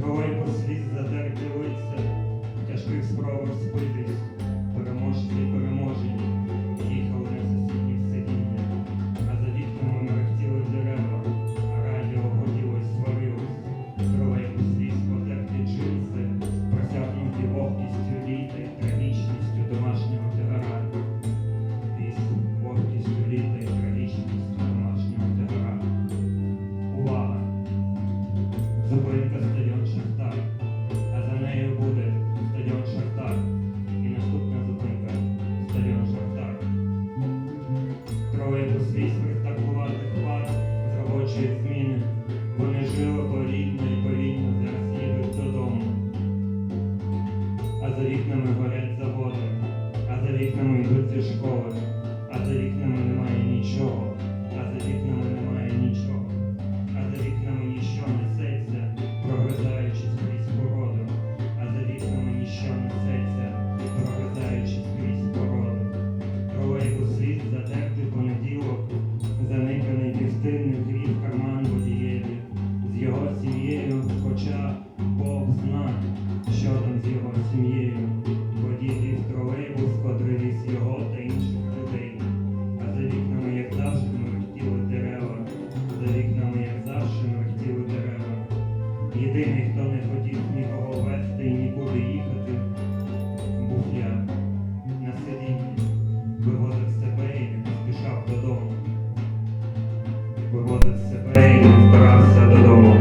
Герой по світ тяжких спробах спитись, переможці жила порідно і повільно з нас їдуть додому. А за вікнами горять заводи, а за вікнами йдуть зі школи. його сім'єю, хоча Бог зна, що там з його сім'єю, водій в тролейбус, котрий віз його та інших людей. А за вікнами, як завжди, мерехтіли дерева, за вікнами, як завжди, мерехтіли дерева. Єдиний, хто не хотів нікого вести і нікуди їхати, був я на сидінні, виводив себе і не поспішав додому. Виводив себе і не збирався додому.